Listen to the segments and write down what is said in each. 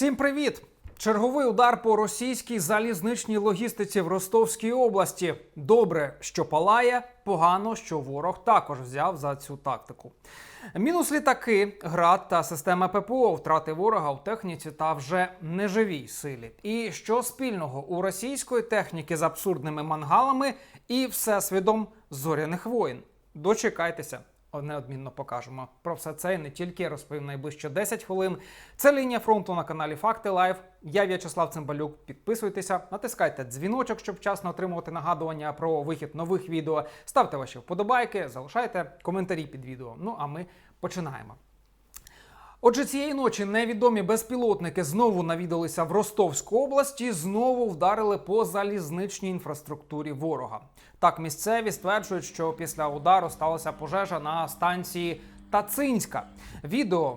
Всім привіт! Черговий удар по російській залізничній логістиці в Ростовській області. Добре, що палає, погано, що ворог також взяв за цю тактику. Мінус літаки, град та система ППО, втрати ворога в техніці та вже неживій силі. І що спільного у російської техніки з абсурдними мангалами і всесвідом зоряних воїн? Дочекайтеся. Неодмінно покажемо про все це і не тільки розповім найближче 10 хвилин. Це лінія фронту на каналі Факти Лайв. Я В'ячеслав Цимбалюк. Підписуйтеся, натискайте дзвіночок, щоб вчасно отримувати нагадування про вихід нових відео. Ставте ваші вподобайки, залишайте коментарі під відео. Ну а ми починаємо. Отже, цієї ночі невідомі безпілотники знову навідалися в Ростовську область і знову вдарили по залізничній інфраструктурі ворога. Так, місцеві стверджують, що після удару сталася пожежа на станції Тацинська. Відео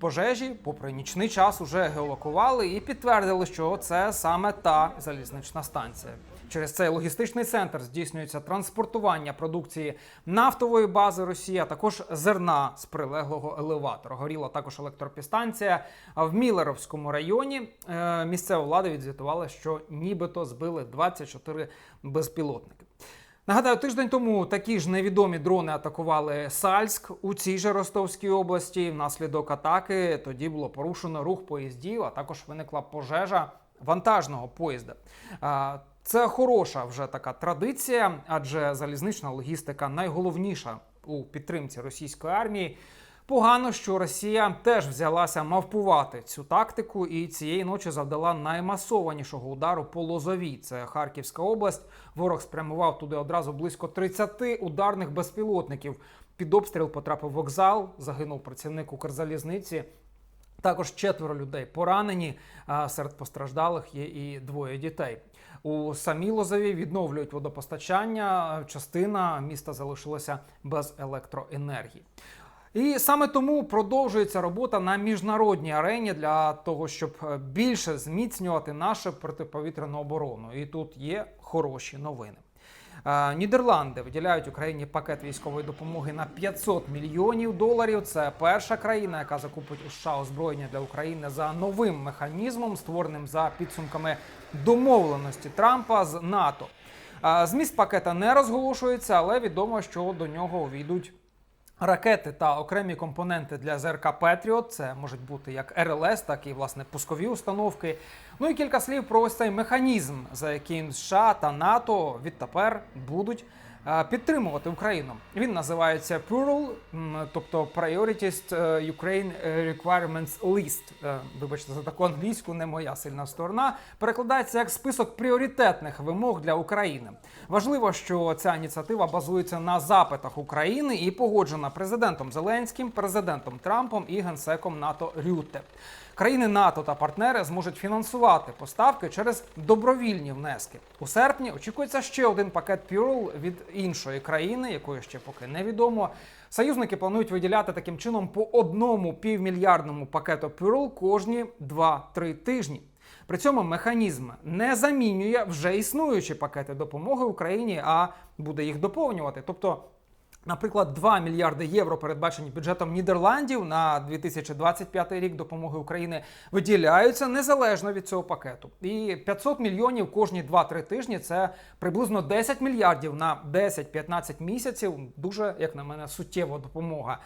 пожежі, попри нічний час, уже геолокували і підтвердили, що це саме та залізнична станція. Через цей логістичний центр здійснюється транспортування продукції нафтової бази Росії, а також зерна з прилеглого елеватора. Горіла також електропістанція. В Мілеровському районі е, місцева влада відзвітувала, що нібито збили 24 безпілотники. Нагадаю, тиждень тому такі ж невідомі дрони атакували Сальськ у цій же Ростовській області. Внаслідок атаки тоді було порушено рух поїздів, а також виникла пожежа вантажного поїзда. Це хороша вже така традиція, адже залізнична логістика найголовніша у підтримці російської армії. Погано, що Росія теж взялася мавпувати цю тактику і цієї ночі завдала наймасованішого удару по Лозовій. Це Харківська область. Ворог спрямував туди одразу близько 30 ударних безпілотників. Під обстріл потрапив вокзал, загинув працівник Укрзалізниці. Також четверо людей поранені. а Серед постраждалих є і двоє дітей. У самій Лозові відновлюють водопостачання. Частина міста залишилася без електроенергії. І саме тому продовжується робота на міжнародній арені для того, щоб е, більше зміцнювати нашу протиповітряну оборону. І тут є хороші новини. Е, Нідерланди виділяють Україні пакет військової допомоги на 500 мільйонів доларів. Це перша країна, яка закупить у США озброєння для України за новим механізмом, створеним за підсумками домовленості Трампа з НАТО. Е, Зміст пакета не розголошується, але відомо, що до нього увійдуть Ракети та окремі компоненти для ЗРК Петріот. Це можуть бути як РЛС, так і власне пускові установки. Ну і кілька слів про ось цей механізм, за яким США та НАТО відтепер будуть підтримувати Україну. Він називається PURL, тобто Prioritist е, Ukraine Requirements List. Е, Вибачте за таку англійську, не моя сильна сторона. Перекладається як список пріоритетних вимог для України. Важливо, що ця ініціатива базується на запитах України і погоджена президентом Зеленським, президентом Трампом і генсеком НАТО Рютте. Країни НАТО та партнери зможуть фінансувати поставки через добровільні внески. У серпні очікується ще один пакет Пюрл від іншої країни, якої ще поки невідомо. Союзники планують виділяти таким чином по одному півмільярдному пакету Пюрл кожні 2-3 тижні. При цьому механізм не замінює вже існуючі пакети допомоги Україні, а буде їх доповнювати. Тобто Наприклад, 2 мільярди євро передбачені бюджетом Нідерландів на 2025 рік допомоги України виділяються незалежно від цього пакету. І 500 мільйонів кожні 2-3 тижні це приблизно 10 мільярдів на 10-15 місяців. Дуже, як на мене, суттєва допомога.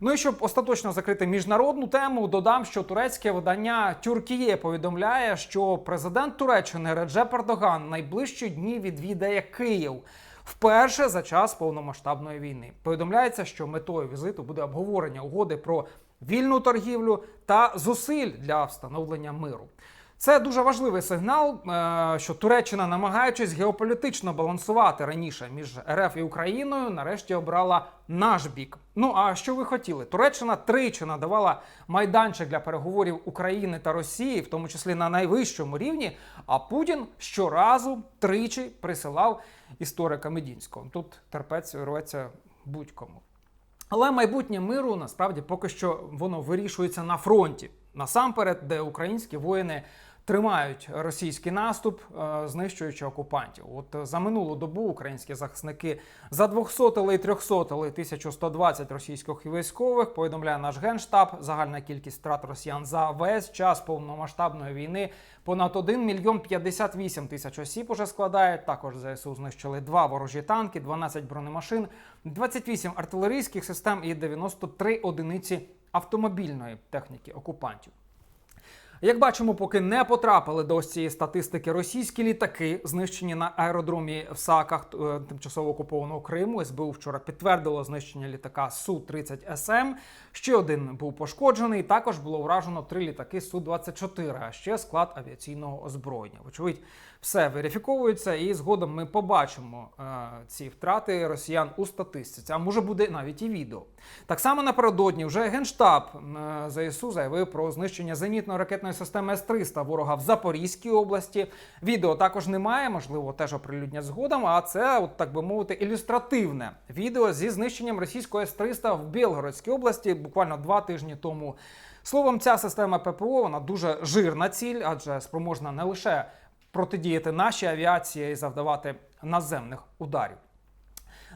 Ну і щоб остаточно закрити міжнародну тему, додам, що турецьке видання Тюркіє повідомляє, що президент Туреччини Реджеп Ердоган найближчі дні відвідає Київ. Вперше за час повномасштабної війни повідомляється, що метою візиту буде обговорення угоди про вільну торгівлю та зусиль для встановлення миру. Це дуже важливий сигнал, е, що Туреччина, намагаючись геополітично балансувати раніше між РФ і Україною, нарешті обрала наш бік. Ну а що ви хотіли? Туреччина тричі надавала майданчик для переговорів України та Росії, в тому числі на найвищому рівні. А Путін щоразу тричі присилав історика Медінського. Тут терпець рветься будь-кому. Але майбутнє миру насправді поки що воно вирішується на фронті. Насамперед, де українські воїни тримають російський наступ, е, знищуючи окупантів. От е, за минулу добу українські захисники задвохсотили і трьохсотили 1120 російських військових. Повідомляє наш генштаб. Загальна кількість втрат росіян за весь час повномасштабної війни понад 1 мільйон 58 тисяч осіб уже складає. Також ЗСУ знищили два ворожі танки, 12 бронемашин, 28 артилерійських систем і 93 одиниці автомобільної техніки окупантів. Як бачимо, поки не потрапили до цієї статистики російські літаки, знищені на аеродромі в Саках е, тимчасово окупованого Криму. СБУ вчора підтвердило знищення літака су 30 СМ. Ще один був пошкоджений. Також було вражено три літаки су 24 а ще склад авіаційного озброєння. Вочевидь, все верифіковується, і згодом ми побачимо е, ці втрати росіян у статистиці. А може буде навіть і відео. Так само напередодні вже генштаб е, ЗСУ заявив про знищення зенітно-ракетної системи С-300 ворога в Запорізькій області. Відео також немає, можливо, теж оприлюднять згодом. А це, от так би мовити, ілюстративне відео зі знищенням російського С-300 в Білгородській області буквально два тижні тому. Словом, ця система ППО вона дуже жирна ціль, адже спроможна не лише протидіяти нашій авіації і завдавати наземних ударів.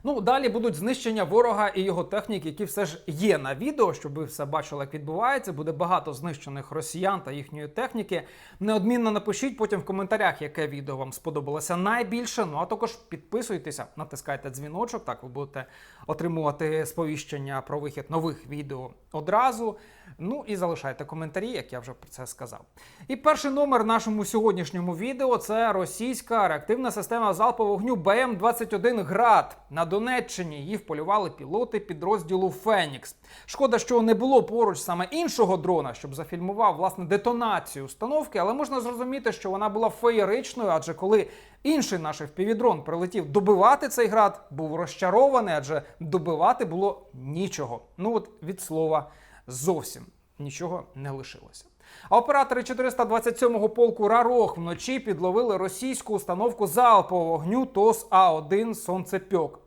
Ну, далі будуть знищення ворога і його техніки, які все ж є на відео, щоб ви все бачили, як відбувається. Буде багато знищених росіян та їхньої техніки. Неодмінно напишіть потім в коментарях, яке відео вам сподобалося найбільше. Ну а також підписуйтеся, натискайте дзвіночок. Так ви будете отримувати сповіщення про вихід нових відео одразу. Ну і залишайте коментарі, як я вже про це сказав. І перший номер нашому сьогоднішньому відео це російська реактивна система залпового вогню БМ-21 Град. На Донеччині її вполювали пілоти підрозділу Фенікс. Шкода, що не було поруч саме іншого дрона, щоб зафільмував власне детонацію установки, але можна зрозуміти, що вона була феєричною, адже коли інший наш впівідрон прилетів добивати цей град, був розчарований, адже добивати було нічого. Ну от від слова зовсім нічого не лишилося. А оператори 427-го полку Рарох вночі підловили російську установку залпового вогню ТОС-А1 Сонцепьок.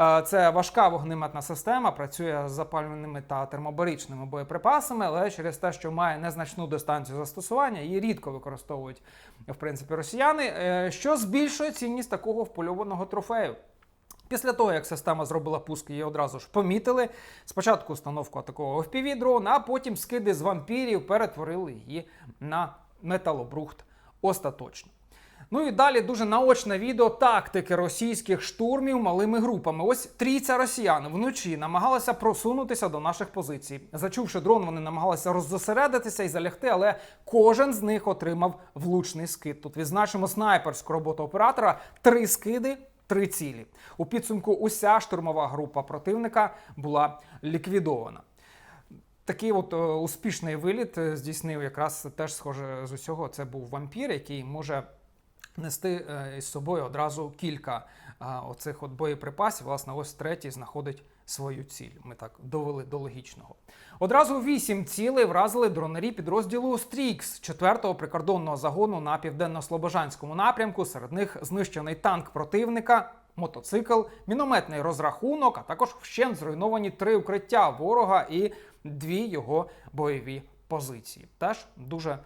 Е, Це важка вогнеметна система, працює з запалюваними та термобаричними боєприпасами, але через те, що має незначну дистанцію застосування, її рідко використовують в принципі росіяни, е, що збільшує цінність такого впольованого трофею. Після того, як система зробила пуск, її одразу ж помітили. Спочатку установку атакував fpv дрон, а потім скиди з вампірів перетворили її на металобрухт остаточно. Ну і далі дуже наочне відео тактики російських штурмів малими групами. Ось трійця росіян вночі намагалися просунутися до наших позицій. Зачувши дрон, вони намагалися роззосередитися і залягти, але кожен з них отримав влучний скид. Тут відзначимо снайперську роботу оператора: три скиди. Три цілі у підсумку. Уся штурмова група противника була ліквідована. Такий от е, успішний виліт е, здійснив якраз теж схоже з усього. Це був вампір, який може нести е, із собою одразу кілька оцих от боєприпасів. Власне, ось третій знаходить свою ціль. Ми так довели до логічного. Одразу вісім цілей вразили дронері підрозділу Стрікс 4-го прикордонного загону на південно-слобожанському напрямку. Серед них знищений танк противника. Мотоцикл, мінометний розрахунок, а також вщент зруйновані три укриття ворога і дві його бойові позиції. Теж дуже е,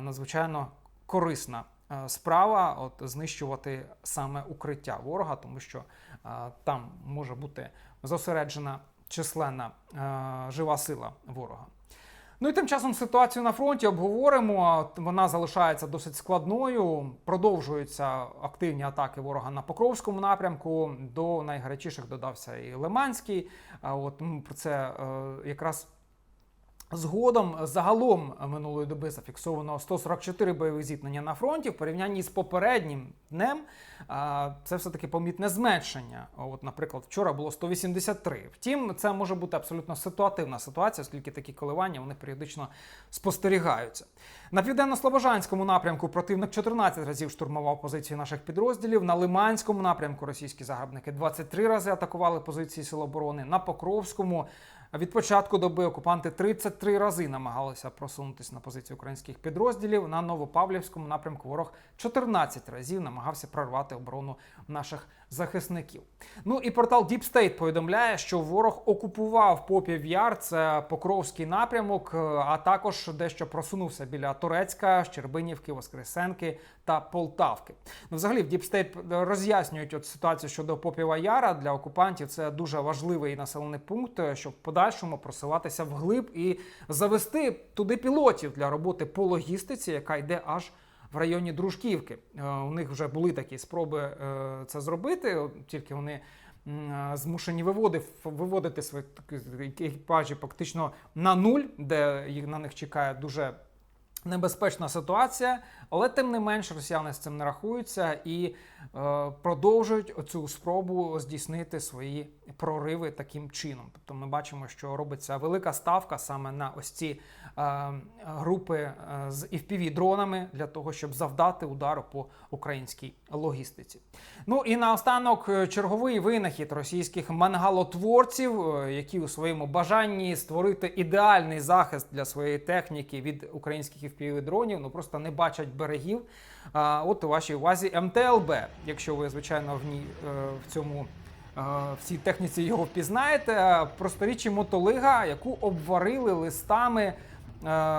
надзвичайно корисна е, справа от знищувати саме укриття ворога, тому що е, там може бути зосереджена численна е, жива сила ворога. Ну і тим часом ситуацію на фронті обговоримо. Вона залишається досить складною. Продовжуються активні атаки ворога на Покровському напрямку. До найгарячіших додався і Лиманський. От про це е, якраз Згодом загалом минулої доби зафіксовано 144 бойові зіткнення на фронті в порівнянні з попереднім днем. Це все-таки помітне зменшення. От, наприклад, вчора було 183. Втім, це може бути абсолютно ситуативна ситуація, оскільки такі коливання вони періодично спостерігаються. На південно-слобожанському напрямку противник 14 разів штурмував позиції наших підрозділів. На Лиманському напрямку російські загарбники 23 рази атакували позиції Сил оборони. На Покровському Від початку доби окупанти 33 рази намагалися просунутися на позиції українських підрозділів. На Новопавлівському напрямку ворог 14 разів намагався прорвати оборону наших захисників. Ну і портал Deep State повідомляє, що ворог окупував Попів Яр, це Покровський напрямок, е, а також дещо просунувся біля Турецька, Щербинівки, Воскресенки та Полтавки. Ну, взагалі, в Deep State роз'яснюють от ситуацію щодо Попіва Яра для окупантів. Це дуже важливий населений пункт, е, щоб в подальшому просуватися вглиб і завести туди пілотів для роботи по логістиці, яка йде аж в районі Дружківки. Е, У них вже були такі спроби е, це зробити, тільки вони е, змушені виводив, виводити свої екіпажі фактично на нуль, де їх на них чекає дуже небезпечна ситуація, але тим не менш росіяни з цим не рахуються і е, продовжують цю спробу здійснити свої прориви таким чином. Тобто ми бачимо, що робиться велика ставка саме на ось ці групи е, з fpv дронами для того, щоб завдати удару по українській логістиці. Ну і наостанок е, черговий винахід російських мангалотворців, е, які у своєму бажанні створити ідеальний захист для своєї техніки від українських fpv дронів, ну просто не бачать берегів. От у вашій увазі МТЛБ, якщо ви звичайно в ній е, в цьому. е, В цій техніці його впізнаєте. Просторічі мотолига, яку обварили листами е,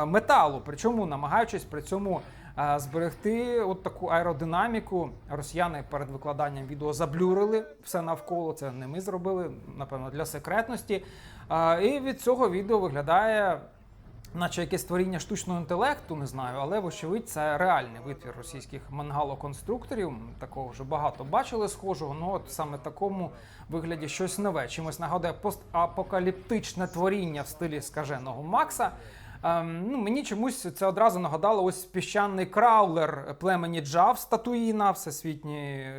металу, причому намагаючись при цьому е, зберегти от таку аеродинаміку. Росіяни перед викладанням відео заблюрили все навколо. Це не ми зробили, напевно, для секретності. Е, І від цього відео виглядає. Наче якесь творіння штучного інтелекту, не знаю, але вочевидь це реальний витвір російських мангалоконструкторів. Такого вже багато бачили схожого. Ну от саме такому вигляді щось нове. Чимось нагадує постапокаліптичне творіння в стилі скаженого Макса. Ем, ну, мені чомусь це одразу нагадало ось піщаний краулер племені Джав Статуїна, Татуїна, всесвітньо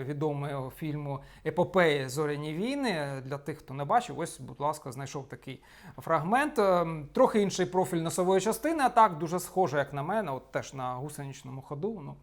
відомого фільму Епопеї Зоряні війни. Для тих, хто не бачив, ось, будь ласка, знайшов такий фрагмент. Ем, Трохи інший профіль носової частини, а так дуже схоже, як на мене, от теж на гусеничному ходу. Ну.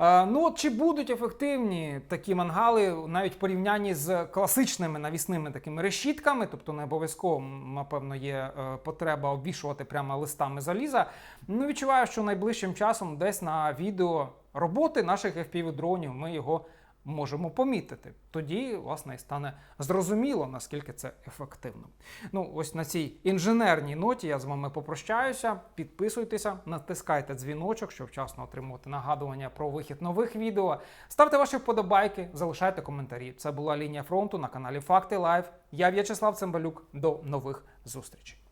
Ну, от чи будуть ефективні такі мангали навіть в порівнянні з класичними навісними такими решітками, тобто не обов'язково, напевно, є е, потреба обвішувати прямо листами заліза. Ну, відчуваю, що найближчим часом десь на відео роботи наших FPV-дронів ми його можемо помітити. Тоді, власне, і стане зрозуміло, наскільки це ефективно. Ну, ось на цій інженерній ноті я з вами попрощаюся. Підписуйтеся, натискайте дзвіночок, щоб вчасно отримувати нагадування про вихід нових відео. Ставте ваші вподобайки, залишайте коментарі. Це була лінія фронту на каналі Факти Лайв. Я В'ячеслав Цимбалюк. До нових зустрічей.